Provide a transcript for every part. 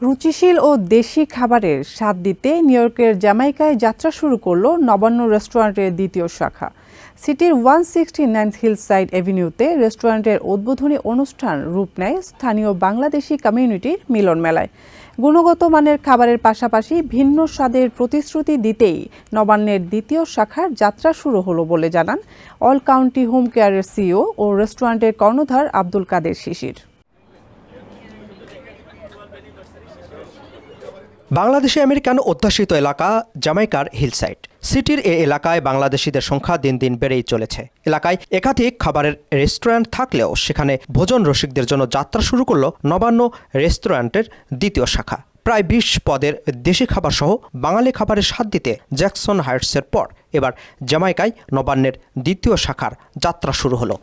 রুচিশীল ও দেশি খাবারের স্বাদ দিতে নিউ ইয়র্কের জ্যামাইকায় যাত্রা শুরু করল নবান্ন রেস্টুরেন্টের দ্বিতীয় শাখা। সিটির one sixty nine hill side এভিনিউতে রেস্টুরেন্টের উদ্বোধনী অনুষ্ঠান রূপ নেয় স্থানীয় বাংলাদেশি কমিউনিটির মিলন মেলায়। গুণগত মানের খাবারের পাশাপাশি ভিন্ন স্বাদের প্রতিশ্রুতি দিতেই নবান্নের দ্বিতীয় শাখার যাত্রা শুরু হলো বলে জানান অল কাউন্টি হোম কেয়ারের সিও ও রেস্টুরেন্টের কর্ণধার আব্দুল কাদের শিশির। বাংলাদেশে আমেরিকান অধ্যাসিত এলাকা জামাইকার হিলসাইড। সিটির এ এলাকায় বাংলাদেশিদের সংখ্যা দিন দিন বেড়েই চলেছে। এলাকায় একাধিক খাবারের রেস্টুরেন্ট থাকলেও সেখানে ভোজন রসিকদের জন্য যাত্রা শুরু করল নবান্ন রেস্টুরেন্টের দ্বিতীয় শাখা। প্রায় বিশ পদের দেশি খাবার সহ বাঙালি খাবারের স্বাদ দিতে জ্যাকসন হাইটসের পর এবার জামাইকায় নবান্নের দ্বিতীয় শাখার যাত্রা শুরু হলো।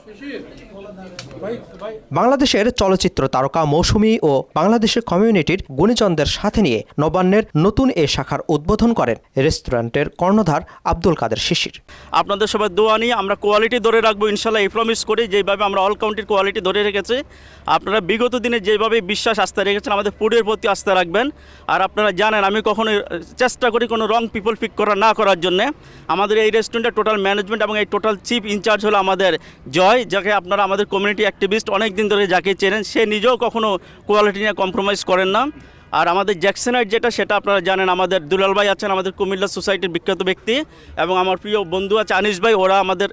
বাংলাদেশের চলচ্চিত্র তারকা মৌসুমী ও বাংলাদেশের কমিউনিটির গুণীজনদের সাথে নিয়ে নবান্নের নতুন এ শাখার উদ্বোধন করেন রেস্টুরেন্টের কর্ণধার আব্দুল কাদের শিশির। আপনাদের সবাই দোয়া নিয়ে আমরা কোয়ালিটি ধরে রাখব ইনশাল্লাহ এই প্রমিস করি, যেভাবে আমরা অল কাউন্টির কোয়ালিটি ধরে রেখেছি। আপনারা বিগত দিনে যেভাবে বিশ্বাস আস্থা রেখেছেন, আমাদের ফুডের প্রতি আস্থা রাখবেন। আর আপনারা জানেন, আমি কখনো চেষ্টা করি কোনো রং পিপল পিক করা না করার জন্য। আমাদের এই রেস্টুরেন্টের টোটাল ম্যানেজমেন্ট এবং এই টোটাল চিফ ইনচার্জ হলো আমাদের জয়, যাকে আপনারা আমাদের কমিউনিটি অ্যাক্টিভিস্ট অনেক দিন ধরে যাকে চেনেন সে নিজেও কখনো কোয়ালিটি নিয়ে কম্প্রোমাইজ করেন না। আর আমাদের জ্যাকসনাইট যেটা সেটা আপনারা জানেন আমাদের দুলাল ভাই আছেন আমাদের কুমিল্লা সোসাইটির বিখ্যাত ব্যক্তি এবং আমার প্রিয় বন্ধু আছে আনিস ভাই ওরা আমাদের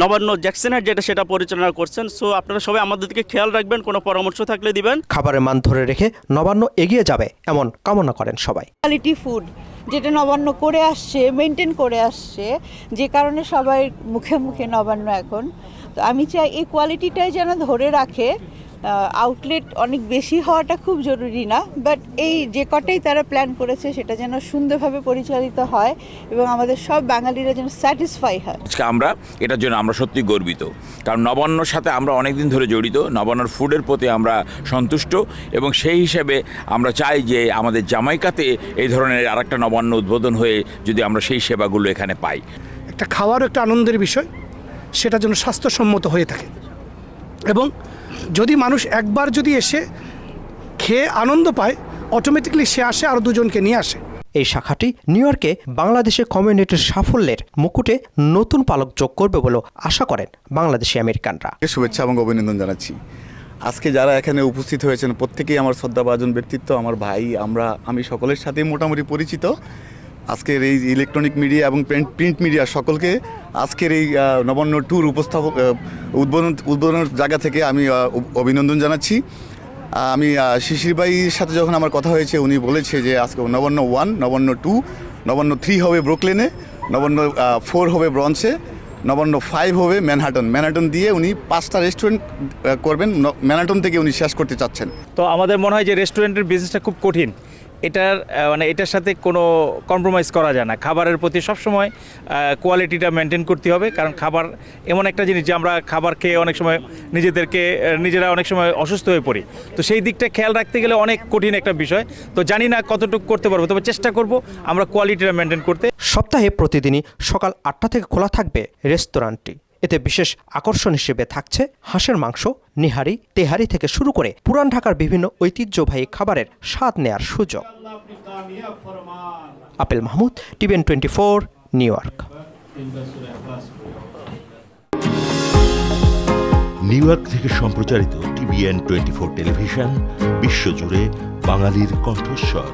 নবান্ন জ্যাকসনাইট যেটা সেটা পরিচালনা করছেন। সো আপনারা সবাই আমাদের দিকে খেয়াল রাখবেন কোনো পরামর্শ থাকলে দিবেন। খাবারের মান ধরে রেখে নবান্ন এগিয়ে যাবে এমন কামনা করেন সবাই। কোয়ালিটি ফুড যেটা নবান্ন করে আসছে মেনটেন করে আসছে যে কারণে সবাই মুখে মুখে নবান্ন এখন। তো আমি চাই এই কোয়ালিটিটাই যেন ধরে রাখে। আউটলেট অনেক বেশি হওয়াটা খুব জরুরি না বাট এই যে কটাই তারা প্ল্যান করেছে সেটা যেন সুন্দরভাবে পরিচালিত হয় এবং আমাদের সব বাঙালিরা যেন স্যাটিসফাই হয়। আজকে আমরা এটার জন্য আমরা সত্যি গর্বিত কারণ নবান্নর সাথে আমরা অনেক দিন ধরে জড়িত নবান্নর ফুডের প্রতি আমরা সন্তুষ্ট এবং সেই হিসেবে আমরা চাই যে আমাদের জামাইকাতে এই ধরনের আরেকটা নবান্ন উদ্বোধন হয়ে যদি আমরা সেই সেবাগুলো এখানে পাই। একটা খাওয়ারও একটা আনন্দের বিষয়। সেটা যেন স্বাস্থ্যসম্মত হয়ে থাকে। এবং যদি মানুষ একবার যদি এসে খেয়ে আনন্দ পায় অটোমেটিকলি সে আসে আরও দুজনকে নিয়ে আসে। এই শাখাটি নিউ ইয়র্কে বাংলাদেশের কমিউনিটির সাফল্যের মুকুটে নতুন পালক যোগ করবে বলে আশা করেন বাংলাদেশি আমেরিকানরা। শুভেচ্ছা এবং অভিনন্দন জানাচ্ছি। আজকে যারা এখানে উপস্থিত হয়েছেন প্রত্যেকেই আমার শ্রদ্ধাভাজন ব্যক্তিত্ব আমার ভাই আমরা আমি সকলের সাথেই মোটামুটি পরিচিত। আজকের এই ইলেকট্রনিক মিডিয়া এবং প্রিন্ট মিডিয়া সকলকে আজকের এই নবান্ন ট্যুর উপস্থাপক উদ্বোধন, উদ্বোধনের জায়গা থেকে আমি অভিনন্দন জানাচ্ছি। আমি শিশির ভাইয়ের সাথে যখন আমার কথা হয়েছে, উনি বলেছে যে আজকে Nabanna one Nabanna two Nabanna three হবে ব্রুকলেনে, নবান্ন ফোর হবে ব্রঞ্চে নবান্ন ফাইভ হবে ম্যানহাটন। ম্যানহাটন দিয়ে উনি পাঁচটা রেস্টুরেন্ট করবেন ম্যানহাটন থেকে উনি শেষ করতে চাচ্ছেন। তো আমাদের মনে হয় যে রেস্টুরেন্টের বিজনেসটা খুব কঠিন। এটার মানে এটার সাথে কোনো কম্প্রোমাইজ করা যায় না। খাবারের প্রতি সবসময় কোয়ালিটিটা মেনটেন করতে হবে। কারণ খাবার এমন একটা জিনিস যে আমরা খাবার খেয়ে অনেক সময় নিজেদেরকে নিজেরা অনেক সময় অসুস্থ হয়ে পড়ি। তো সেই দিকটা খেয়াল রাখতে গেলে অনেক কঠিন একটা বিষয়। তো জানি না কতটুকু করতে পারব, তবে চেষ্টা করব আমরা কোয়ালিটিটা মেনটেন করতে। সপ্তাহে প্রতিদিনই সকাল আটটা থেকে খোলা থাকবে রেস্তোরাঁটি। এতে বিশেষ আকর্ষণ হিসেবে থাকছে হাঁসের মাংস, নিহারি, তেহারি থেকে শুরু করে পুরান ঢাকার বিভিন্ন ঐতিহ্যবাহী খাবারের স্বাদ নেয়ার সুযোগ। Apel Mahmud TVN twenty four, New York. New York থেকে সম্প্রচারিত টিভিএন টোয়েন্টি ফোর টেলিভিশন, বিশ্বজুড়ে বাঙালির কণ্ঠস্বর।